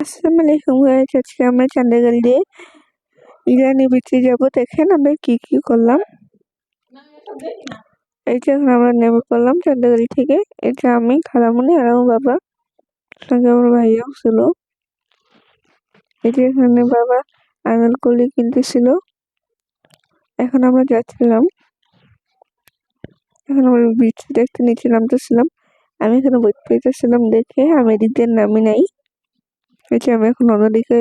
আসসালামু আলাইকুম গাইস, আজকে আমরা চান্দাগাল দিয়ে ইরানি বিচে যাব, দেখেন আমরা কি কি করলাম। এই যে আমরা নেমে পড়লাম চান্দাগালি থেকে এটা আমি, খালামুনি আর আমার বাবা। সঙ্গে আমার ভাইয়াও ছিল। এই যে এখানে বাবা আনাল কলি কিনতেছিল। এখন আমরা যাচ্ছিলাম। এখন আমরা বিচ দেখতে নিচে নামতেছিলাম। আমি এখানে বই পেতেছিলাম দেখে আমি এদিক নামি নাই। এই আমি এখন অন্যদিকে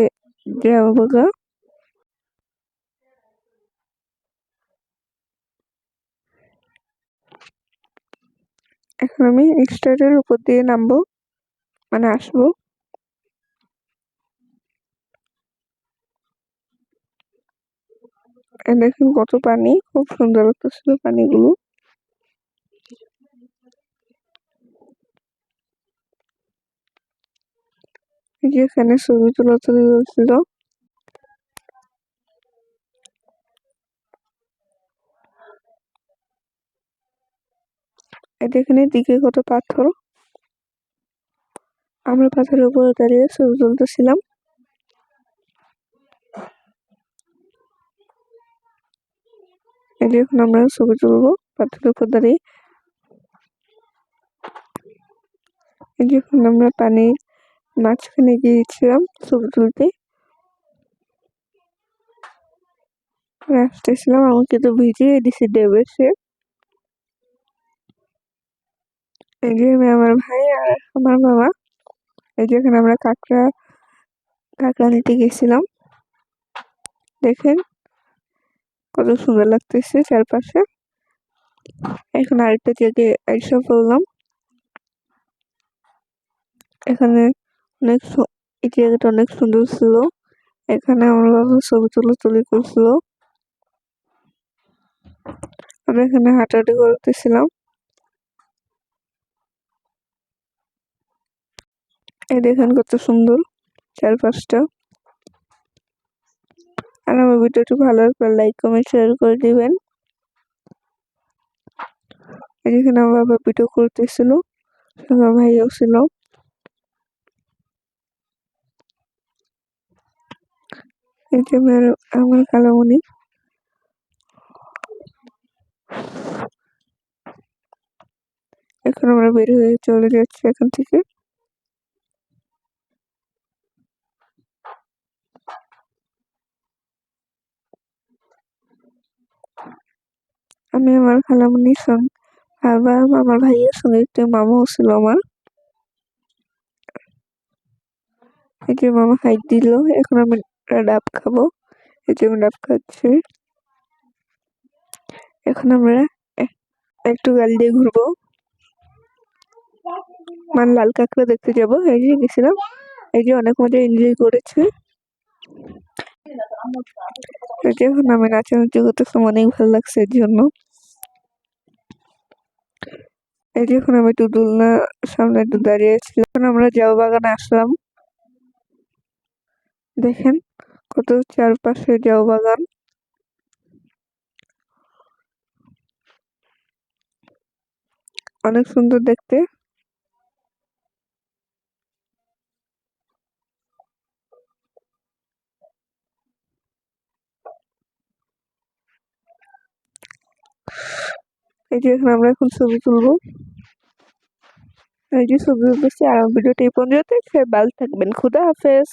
যাব গা এখন আমি স্টারের উপর দিয়ে নামবো মানে আসব। দেখুন কত পানি, খুব সুন্দর লাগতেছিল পানিগুলো। এই যে এখানে ছবি তোলা তুলি হচ্ছিল এটা এখানে দিকে কত পাথর? আমরা পাথরের উপরে দাঁড়িয়ে ছবি তুলতেছিলাম। এখন আমরা ছবি তুলবো পাথরের উপর দাঁড়িয়ে। এখন আমরা পানির মাঝখানে গিয়েছিলাম ছবি তুলতে। আসতেছিলাম আমাকে তো ভিজিয়ে দিছে ডেবেছে এই যে আমি আমার ভাই আর আমার বাবা এই যে এখানে আমরা কাঁকড়া কাঁকড়া নিতে গেছিলাম। দেখেন কত সুন্দর লাগতেছে চারপাশে। এখন আরেকটা জায়গায় এসে এখানে অনেক এই জায়গাটা অনেক সুন্দর ছিল। এখানে আমরা ছবি তুলে করছিল। আমরা এখানে হাঁটাহাঁটি করতেছিলাম। এই দেখেন কত সুন্দর চারপাশটা। আর আমার ভিডিওটি ভালো লাগলে লাইক, কমেন্ট শেয়ার করে দিবেন। এখানে আমার বাবা ভিডিও করতেছিল আমার ভাইও ছিল। এই যে আমার এখন আমরা বের হয়ে চলে যাচ্ছি এখান থেকে। আমি আমার খালামণির সঙ্গে আবার আমার ভাইয়ের সঙ্গে একটি মামাও ছিল আমার। যে মামা হাইট দিল, এখন আমি ডাব খাব। এই যে আমি ডাব খাচ্ছি। এখন আমরা একটু গাড়ি দিয়ে ঘুরবো। মানে লাল কাঁকড়া দেখতে যাব। এই যে গেছিলাম। এই যে অনেক মজা এনজয় করেছে। এই যে এখন আমি নাচানাচি করতেছি। অনেক ভালো লাগছে এর জন্য। এই যে এখন আমি একটু দুলনা সামনে একটু দাঁড়িয়ে এখন আমরা জাউ বাগানে আসলাম। দেখেন কত চারপাশে জাউ বাগান। অনেক সুন্দর দেখতে। এই যে এখন আমরা এখন ছবি তুলবো। এই যে ছবি তুলতেছি, আর ভিডিওটি এই পর্যন্ত ভালো থাকবেন। খুদা হাফেজ।